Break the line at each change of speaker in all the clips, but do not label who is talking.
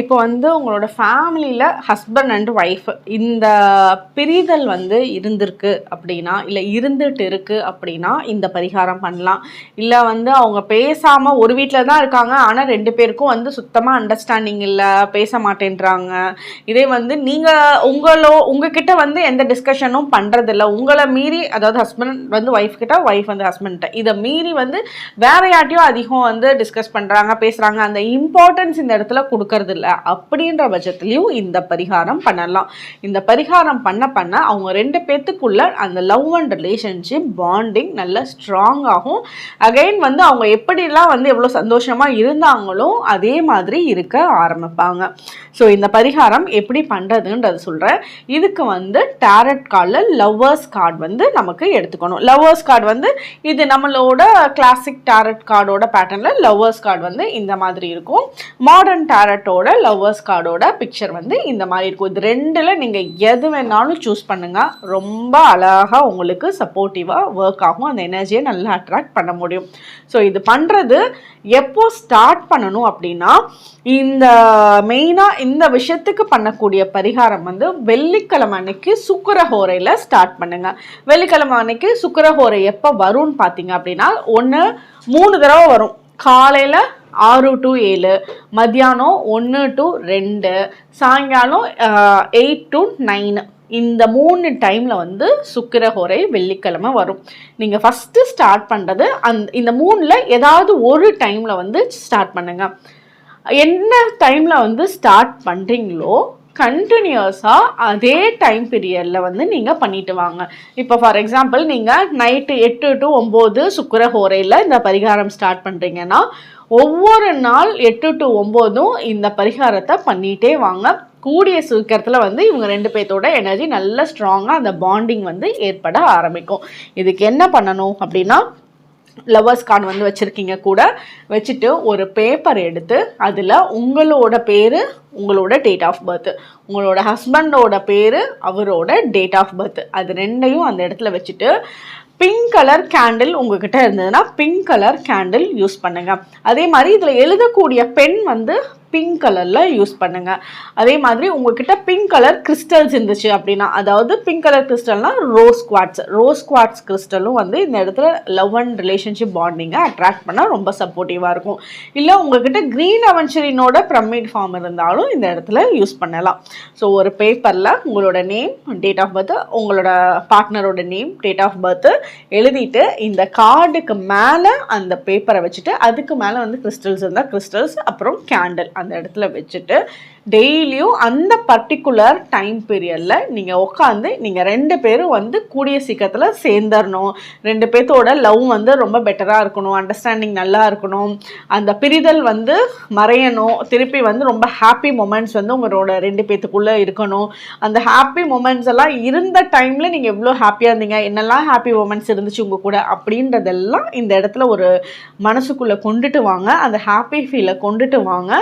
இப்போ வந்து உங்களோட ஃபேமிலியில் ஹஸ்பண்ட் அண்ட் ஒய்ஃப் இந்த பிரிதல் வந்து இருந்திருக்கு அப்படின்னா இல்லை இருந்துட்டு இருக்குது அப்படின்னா இந்த பரிகாரம் பண்ணலாம். இல்லை வந்து அவங்க பேசாமல் ஒரு வீட்டில் தான் இருக்காங்க ஆனால் ரெண்டு பேருக்கும் வந்து சுத்தமாக அண்டர்ஸ்டாண்டிங் இல்லை பேச மாட்டேன்றாங்க. இதே வந்து நீங்கள் உங்களோ உங்ககிட்ட வந்து எந்த டிஸ்கஷனும் பண்ணுறதில்ல உங்களை மீறி அதாவது ஹஸ்பண்ட் வந்து ஒய்ஃப் கிட்ட ஒய்ஃப் வந்து ஹஸ்பண்ட்ட இதை மீறி வந்து வேற யார்ட்டையும் அதிகம் வந்து டிஸ்கஸ் பண்ணுறாங்க பேசுகிறாங்க அந்த இம்பார்ட்டன்ஸ் இந்த இடத்துல கொடுக்க கொடுக்கறது இல்லை அப்படின்ற பட்சத்துலேயும் இந்த பரிகாரம் பண்ணலாம். இந்த பரிகாரம் பண்ண பண்ண அவங்க ரெண்டு பேர்த்துக்குள்ள அந்த லவ் அண்ட் ரிலேஷன்ஷிப் பாண்டிங் நல்ல ஸ்ட்ராங் ஆகும். அகைன் வந்து அவங்க எப்படிலாம் வந்து எவ்வளோ சந்தோஷமாக இருந்தாங்களோ அதே மாதிரி இருக்க ஆரம்பிப்பாங்க. ஸோ இந்த பரிகாரம் எப்படி பண்ணுறதுன்றது சொல்கிறேன் இதுக்கு வந்து டேரட் கார்டில் லவ்வர்ஸ் கார்டு வந்து நமக்கு எடுத்துக்கணும். லவ்வர்ஸ் கார்டு வந்து இது நம்மளோட கிளாசிக் டேரட் கார்டோட பேட்டர்னில் லவ்வர்ஸ் கார்டு வந்து இந்த மாதிரி இருக்கும். மாடர்ன் டேரட் டேரட்டோட லவ்வர்ஸ் கார்டோட பிக்சர் வந்து இந்த மாதிரி இருக்கும். இது ரெண்டில் நீங்கள் எது வேணாலும் சூஸ் பண்ணுங்கள் ரொம்ப அழகாக உங்களுக்கு சப்போர்ட்டிவாக ஒர்க் ஆகும். அந்த எனர்ஜியை நல்லா அட்ராக்ட் பண்ண முடியும். ஸோ இது பண்ணுறது எப்போ ஸ்டார்ட் பண்ணணும் அப்படின்னா இந்த மெயினாக இந்த விஷயத்துக்கு பண்ணக்கூடிய பரிகாரம் வந்து வெள்ளிக்கிழமை அன்னைக்கு சுக்கரஹோரையில் ஸ்டார்ட் பண்ணுங்கள் வெள்ளிக்கிழமை அன்னைக்கு சுக்கரஹோரை எப்போ வரும்னு பார்த்தீங்க அப்படின்னா ஒன்று மூணு தடவை வரும். காலையில் ஆறு டு ஏழு மத்தியானம் ஒன்று டு ரெண்டு சாயங்காலம் எயிட் டு நைனு. இந்த மூணு டைமில் வந்து சுக்கிரஹோரை வெள்ளிக்கிழமை வரும். நீங்கள் ஃபஸ்ட்டு ஸ்டார்ட் பண்ணுறது அந் இந்த மூணில் ஏதாவது ஒரு டைமில் வந்து ஸ்டார்ட் பண்ணுங்கள் என்ன டைமில் வந்து ஸ்டார்ட் பண்ணுறீங்களோ கண்டினியூஸாக அதே டைம் பீரியடில் வந்து நீங்கள் பண்ணிட்டு வாங்க. இப்போ ஃபார் எக்ஸாம்பிள் நீங்கள் நைட்டு எட்டு டு ஒம்பது சுக்கர ஹோரையில் இந்த பரிகாரம் ஸ்டார்ட் பண்ணுறீங்கன்னா ஒவ்வொரு நாள் எட்டு டு ஒம்போதும் இந்த பரிகாரத்தை பண்ணிகிட்டே வாங்க. கூடிய சீக்கிரத்தில் வந்து இவங்க ரெண்டு பேர்த்தோட எனர்ஜி நல்ல ஸ்ட்ராங்காக அந்த பாண்டிங் வந்து ஏற்பட ஆரம்பிக்கும். இதுக்கு என்ன பண்ணணும் அப்படின்னா லவர்ஸ் கார்டு வந்து வச்சுருக்கீங்க கூட வச்சுட்டு ஒரு பேப்பர் எடுத்து அதில் உங்களோட பேர் உங்களோட டேட் ஆஃப் பர்த் உங்களோட ஹஸ்பண்டோட பேர் அவரோட டேட் ஆஃப் பர்த் அது ரெண்டையும் அந்த இடத்துல வச்சுட்டு பிங்க் கலர் கேண்டில் உங்ககிட்ட இருந்ததுன்னா பிங்க் கலர் கேண்டில் யூஸ் பண்ணுங்க. அதே மாதிரி இதில் எழுதக்கூடிய பென் வந்து பிங்க் கலரில் யூஸ் பண்ணுங்கள் அதே மாதிரி உங்ககிட்ட பிங்க் கலர் கிறிஸ்டல்ஸ் இருந்துச்சு அப்படின்னா அதாவது பிங்க் கலர் கிறிஸ்டல்னா ரோஸ் குவாட்ஸ் ரோஸ் குவாட்ஸ் கிறிஸ்டலும் வந்து இந்த இடத்துல லவ் அண்ட் ரிலேஷன்ஷிப் பாண்டிங்கை அட்ராக்ட் பண்ணால் ரொம்ப சப்போர்ட்டிவாக இருக்கும். இல்லை உங்ககிட்ட க்ரீன் அவன்ச்சரினோட ப்ரமிட் ஃபார்ம் இருந்தாலும் இந்த இடத்துல யூஸ் பண்ணலாம். ஸோ ஒரு பேப்பரில் உங்களோட நேம் டேட் ஆஃப் பர்த் உங்களோட பார்ட்னரோட நேம் டேட் ஆஃப் பர்த்து எழுதிட்டு இந்த கார்டுக்கு மேலே அந்த பேப்பரை வச்சுட்டு அதுக்கு மேலே வந்து கிறிஸ்டல்ஸ் இருந்தால் கிறிஸ்டல்ஸ் அப்புறம் கேண்டில் அந்த இடத்துல வச்சுட்டு டெய்லியும் அந்த பர்டிகுலர் டைம் பீரியடில் நீங்கள் உட்காந்து நீங்கள் ரெண்டு பேரும் வந்து கூடிய சீக்கிரத்தில் சேர்ந்துடணும் ரெண்டு பேர்த்தோட லவ் வந்து ரொம்ப பெட்டராக இருக்கணும் அண்டர்ஸ்டாண்டிங் நல்லா இருக்கணும். அந்த பிரிதல் வந்து மறையணும். திருப்பி வந்து ரொம்ப ஹாப்பி மூமெண்ட்ஸ் வந்து உங்களோட ரெண்டு பேர்த்துக்குள்ளே இருக்கணும். அந்த ஹாப்பி மூமெண்ட்ஸ் எல்லாம் இருந்த டைமில் நீங்கள் எவ்வளோ ஹாப்பியாக இருந்தீங்க என்னெல்லாம் ஹாப்பி மூமெண்ட்ஸ் இருந்துச்சு உங்கள் கூட அப்படின்றதெல்லாம் இந்த இடத்துல ஒரு மனசுக்குள்ளே கொண்டுட்டு வாங்க. அந்த ஹாப்பி ஃபீலை கொண்டுட்டு வாங்க.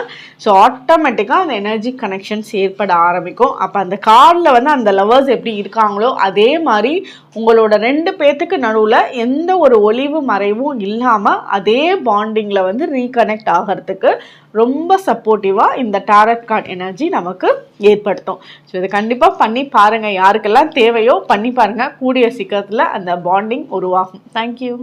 ஸோ ஆட்டோமேட்டிக்காக அந்த எனர்ஜி கனெக்ஷன்ஸ் ஏற்பட ஆரம்பிக்கும். அப்போ அந்த கார்டில் வந்து அந்த லவர்ஸ் எப்படி இருக்காங்களோ அதே மாதிரி உங்களோட ரெண்டு பேர்த்துக்கு நடுவில் எந்த ஒரு ஒளிவு மறைவும் இல்லாமல் அதே பாண்டிங்கில் வந்து ரீகனெக்ட் ஆகிறதுக்கு ரொம்ப சப்போர்ட்டிவாக இந்த டேரட் கார்ட் எனர்ஜி நமக்கு ஏற்படுத்தும். ஸோ இதை கண்டிப்பாக பண்ணி பாருங்கள் யாருக்கெல்லாம் தேவையோ பண்ணி பாருங்கள் கூடிய சீக்கிரத்தில் அந்த பாண்டிங் உருவாகும். தேங்க்யூ